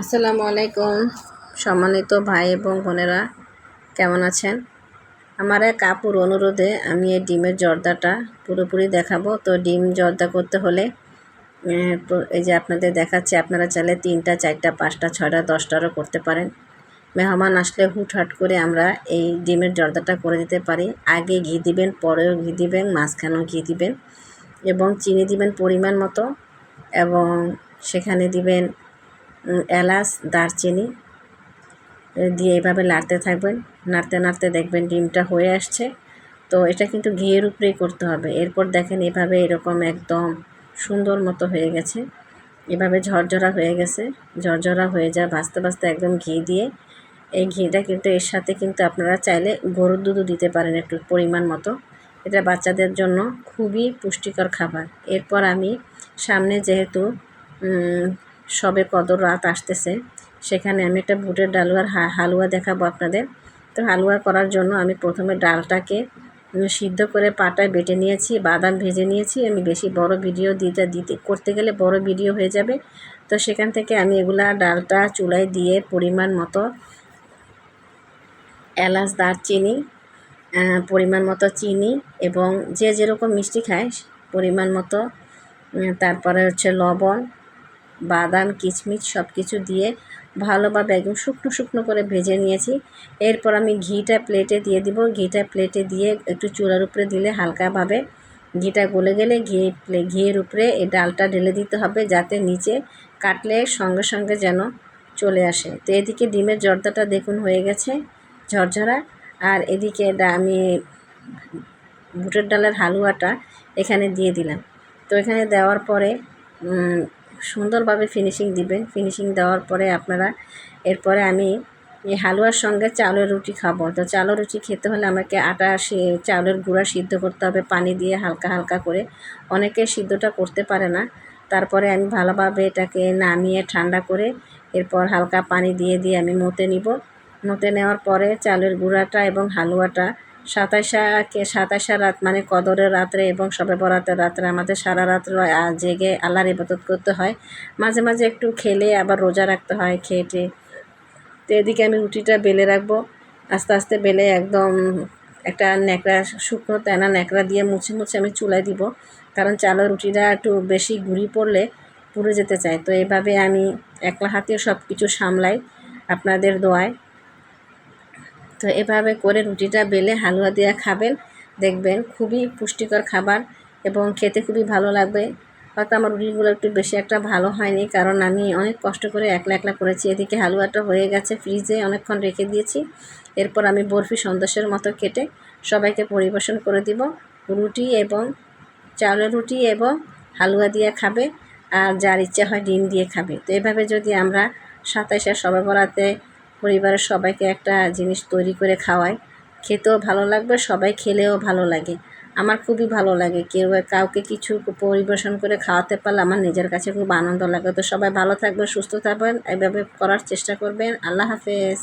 আসসালামু আলাইকুম সম্মানিত ভাই এবং বোনেরা, কেমন আছেন? আমার এক কাপুর অনুরোধে আমি এই ডিমের জর্দাটা পুরোপুরি দেখাবো। তো ডিম জর্দা করতে হলে এই যে আপনাদের দেখাচ্ছে, আপনারা চাইলে তিনটা, চারটা, পাঁচটা, ছয়টা, দশটারও করতে পারেন। মেহমান আসলে হুটহাট করে আমরা এই ডিমের জর্দাটা করে দিতে পারি। আগে ঘি দিবেন, পরেও ঘি দিবেন, মাঝখানেও ঘি দিবেন এবং চিনি দিবেন পরিমাণ মতো এবং সেখানে দিবেন এলাচ, দারচিনি দিয়ে এভাবে নাড়তে থাকবেন। নাড়তে নাড়তে দেখবেন ডিমটা হয়ে আসছে। তো এটা কিন্তু ঘিয়ের উপরেই করতে হবে। এরপর দেখেন এভাবে এরকম একদম সুন্দর মতো হয়ে গেছে। এভাবে ঝরঝরা হয়ে গেছে। ঝরঝরা হয়ে যায় ভাজতে ভাজতে একদম ঘি দিয়ে। এই ঘিটা কিন্তু, এর সাথে কিন্তু আপনারা চাইলে গরুর দুধও দিতে পারেন একটু পরিমাণ মতো। এটা বাচ্চাদের জন্য খুবই পুষ্টিকর খাবার। এরপর আমি সামনে যেহেতু সবে কদর রাত আসতেছে। সেখানে আমি একটা বুটের ডালুয়ার হালুয়া দেখাবো আপনাদের। তো হালুয়া করার জন্য আমি প্রথমে ডালটাকে সিদ্ধ করে পাটায় বেটে নিয়েছি, বাদাম ভেজে নিয়েছি। আমি বেশি বড় ভিডিও দিতে দিতে করতে গেলে বড় ভিডিও হয়ে যাবে। তো সেখান থেকে আমি এগুলা ডালটা চুলায় দিয়ে পরিমাণ মতো এলাচ, দারচিনি পরিমাণ মতো চিনি এবং যে যেরকম মিষ্টি খায়, পরিমাণ মতো তারপরে হচ্ছে লবণ বাদাম কিচমিচ সব কিছু দিয়ে ভালোভাবে একদম শুকনো শুকনো করে ভেজে নিয়েছি। এরপর আমি ঘিটা প্লেটে দিয়ে দিব। ঘিটা প্লেটে দিয়ে একটু চুলার উপরে দিলে হালকাভাবে ঘিটা গলে গেলে ঘি ঘিয়ের উপরে এই ডালটা ঢেলে দিতে হবে যাতে নিচে কাটলে সঙ্গে সঙ্গে যেন চলে আসে। তো এদিকে ডিমের জর্দাটা দেখুন হয়ে গেছে ঝরঝরা। আর এদিকে আমি বুটের ডালের হালুয়াটা এখানে দিয়ে দিলাম। তো এখানে দেওয়ার পরে সুন্দরভাবে ফিনিশিং দিবেন ফিনিশিং দেওয়ার পরে আপনারা এরপরে আমি এই হালুয়ার সঙ্গে চালের রুটি খাব। তো চালের রুটি খেতে হলে আমাকে আটা, সে চালের গুঁড়া সিদ্ধ করতে হবে পানি দিয়ে হালকা হালকা করে। অনেকে সিদ্ধটা করতে পারে না। তারপরে আমি ভালোভাবে এটাকে নামিয়ে ঠান্ডা করে এরপর হালকা পানি দিয়ে দিয়ে আমি মতে নিব। মতে নেওয়ার পরে চালের গুঁড়াটা এবং হালুয়াটা সাতাশাকে সাতাশা রাত মানে কদরের রাত্রে এবং সবে বরাতের রাত্রে। আমাদের সারা আহ, জেগে আল্লাহর ইবাদত করতে হয়। মাঝে মাঝে একটু খেলে আবার রোজা রাখতে হয় খেয়ে। তো এদিকে আমি রুটিটা বেলে রাখব। আস্তে আস্তে বেলে একদম একটা ন্যাকড়া শুকনো তেনা ন্যাকড়া দিয়ে মুছে মুছে আমি চুলায় দিব। কারণ চালের রুটিটা একটু বেশি গুঁড়ি পড়লে পুড়ে যেতে চায়। তো এভাবে আমি একলা হাতে সব কিছু সামলাই আপনাদের দোয়ায়। তো এভাবে করে রুটিটা বেলে হালুয়া দিয়ে খাবেন। দেখবেন খুবই পুষ্টিকর খাবার এবং খেতে খুবই ভালো লাগবে। হয়তো আমার রুটিগুলো একটু বেশি একটা ভালো হয়নি, কারণ আমি অনেক কষ্ট করে একলা একলা করেছি। এদিকে হালুয়াটা হয়ে গেছে ফ্রিজে, অনেকক্ষণ রেখে দিয়েছি। এরপর আমি বরফি সন্দেশের মতো কেটে সবাইকে পরিবেশন করে দিব। রুটি এবং চাউলের রুটি এবং হালুয়া দিয়ে খাবে আর যার ইচ্ছা হয় ডিম দিয়ে খাবে। তো এভাবে যদি আমরা সাতাশে সবে বরাতে পরিবারের সবাইকে একটা জিনিস তৈরি করে খাওয়াই খেতেও ভালো লাগবে, সবাই খেলেও ভালো লাগে। আমার খুবই ভালো লাগে। কেউ কাউকে কিছু পরিবেশন করে খাওয়াতে পারলে আমার নিজের কাছে খুব আনন্দ লাগে। তো সবাই ভালো থাকবে সুস্থ থাকবেন। এভাবে করার চেষ্টা করবেন। আল্লাহ হাফেজ।